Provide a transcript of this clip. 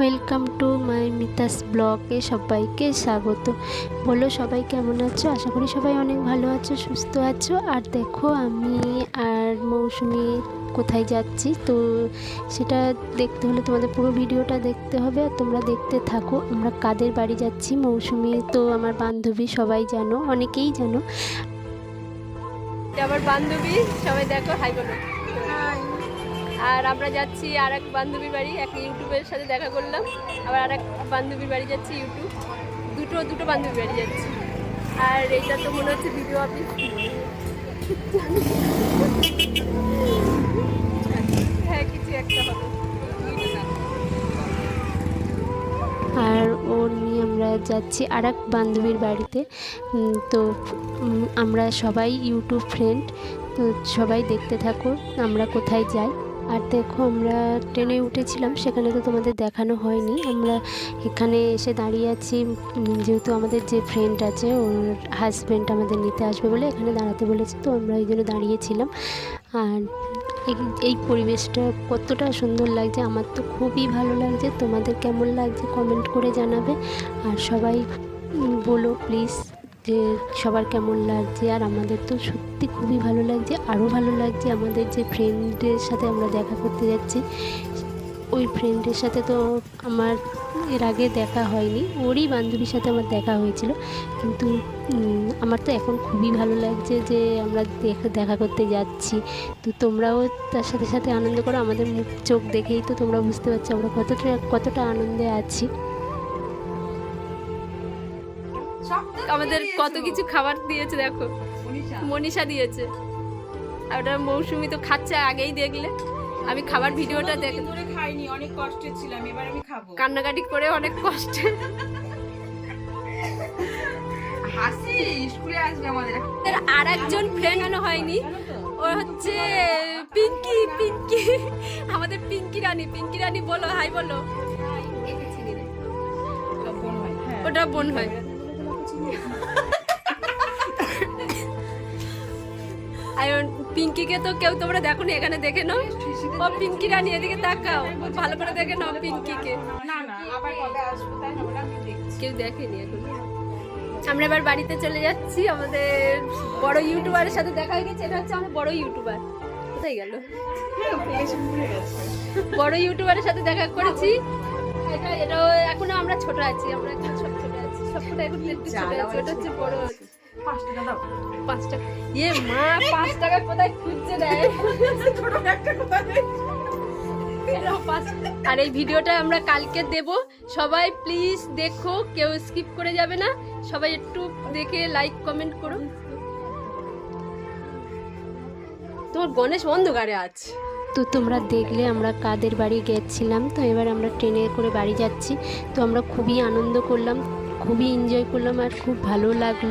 Welcome to my Mita's ব্লগে সবাইকে স্বাগত। বলো সবাই কেমন আছো? আশা করি সবাই অনেক ভালো আছো, সুস্থ আছো। আর দেখো, আমি আর মৌসুমি কোথায় যাচ্ছি? তো সেটা দেখতে হলে তোমাদের পুরো ভিডিওটা দেখতে হবে। আর তোমরা দেখতে থাকো, আমরা কাদের বাড়ি যাচ্ছি? মৌসুমি তো আমার বান্ধবী, সবাই জানো, অনেকেই জানো। আমার বান্ধবী, সবাই দেখো, হাই বলো। আর আমরা যাচ্ছি আর এক বান্ধবীর বাড়ি, এক ইউটিউবের সাথে দেখা করলাম। আবার আর এক বান্ধবীর বাড়ি যাচ্ছি ইউটিউব। দুটো দুটো বান্ধবীর বাড়ি যাচ্ছি। আর এইটা তো মনে হচ্ছে ভিডিও অফিস। হ্যাঁ কিছু একটা হবে। আর ও নিয়ে আমরা যাচ্ছি আর এক বান্ধবীর বাড়িতে। তো আমরা সবাই ইউটিউব ফ্রেন্ড তো সবাই দেখতে থাকো আমরা কোথায় যাই। আর দেখো, আমরা ট্রেনে উঠেছিলাম, সেখানে তো তোমাদের দেখানো হয়নি। আমরা এখানে এসে দাঁড়িয়ে আছি যেহেতু আমাদের যে ফ্রেন্ড আছে, ওর হাজব্যান্ড আমাদের নিতে আসবে বলে এখানে দাঁড়াতে বলেছে, তো আমরা ওই জন্য দাঁড়িয়েছিলাম। আর এই- এই পরিবেশটা কতটা সুন্দর লাগছে, আমার তো খুবই ভালো লাগছে। তোমাদের কেমন লাগছে কমেন্ট করে জানাবে। আর সবাই বলো প্লিজ যে সবার কেমন লাগছে, আর আমাদের তো সত্যি খুবই ভালো লাগছে, আরও ভালো লাগছে আমাদের যে ফ্রেন্ডের সাথে আমরা দেখা করতে যাচ্ছি। ওই ফ্রেন্ডের সাথে তো আমার এর আগে দেখা হয়নি, ওরই বান্ধবীর সাথে আমার দেখা হয়েছিল। কিন্তু আমার তো এখন খুবই ভালো লাগছে যে আমরা দেখা করতে যাচ্ছি। তো তোমরাও তার সাথে সাথে আনন্দ করো, আমাদের মুখ চোখ দেখেই তো তোমরা বুঝতে পারছ আমরা কতটা কতটা আনন্দে আছি। আমাদের কত কিছু খাবার দিয়েছে দেখো। মনীষা দিয়েছে। আর ওটা মৌসুমি তো খাচ্ছে আগেই দেখলে। আমি খাবার ভিডিওটা দেখ খাইনি অনেক কষ্টে ছিলাম এবার আমি খাব। কান্নাকাটি করে অনেক কষ্টে। হাসি স্কুলে আসবে আমাদের। আর একজন ফ্রেন্ড হয়নি। ও হচ্ছে পিঙ্কি পিঙ্কি। আমাদের পিঙ্কি রানী। পিঙ্কি রানী বলো হাই বলো। হয় হ্যাঁ। ওটা বোন হয়। আর পিঙ্কিকে তো কেউ তোমরা দেখো নি এখানে দেখে নাও। ও পিঙ্কি রানী এদিকে তাকাও। ভালো করে দেখে নাও পিঙ্কিকে কেউ দেখেনি এখন। আমরা এবার বাড়িতে চলে যাচ্ছি আমাদের বড় ইউটিউবারের সাথে দেখা হয়ে গেছে এটা হচ্ছে আমাদের বড় ইউটিউবার। কোথায় গেল? বড় ইউটিউবারের সাথে দেখা করেছি। এটা এটাও এখনও আমরা ছোট আছি আমরা ছোট ছোট আছি। সবকটা এখন একটু ছোট আছি ওটা হচ্ছে বড় ইয়ে মা আর এই ভিডিওটা আমরা কালকে দেব। সবাই প্লিজ দেখো, কেউ স্কিপ করে যাবে না। সবাই একটু দেখে লাইক কমেন্ট করো। তোমার গণেশ অন্ধকারে আছে তো তোমরা দেখলে আমরা কাদের বাড়ি গেছিলাম, তো এবার আমরা ট্রেনে করে বাড়ি যাচ্ছি। তো আমরা খুবই আনন্দ করলাম, খুবই এনজয় করলাম আর খুব ভালো লাগল।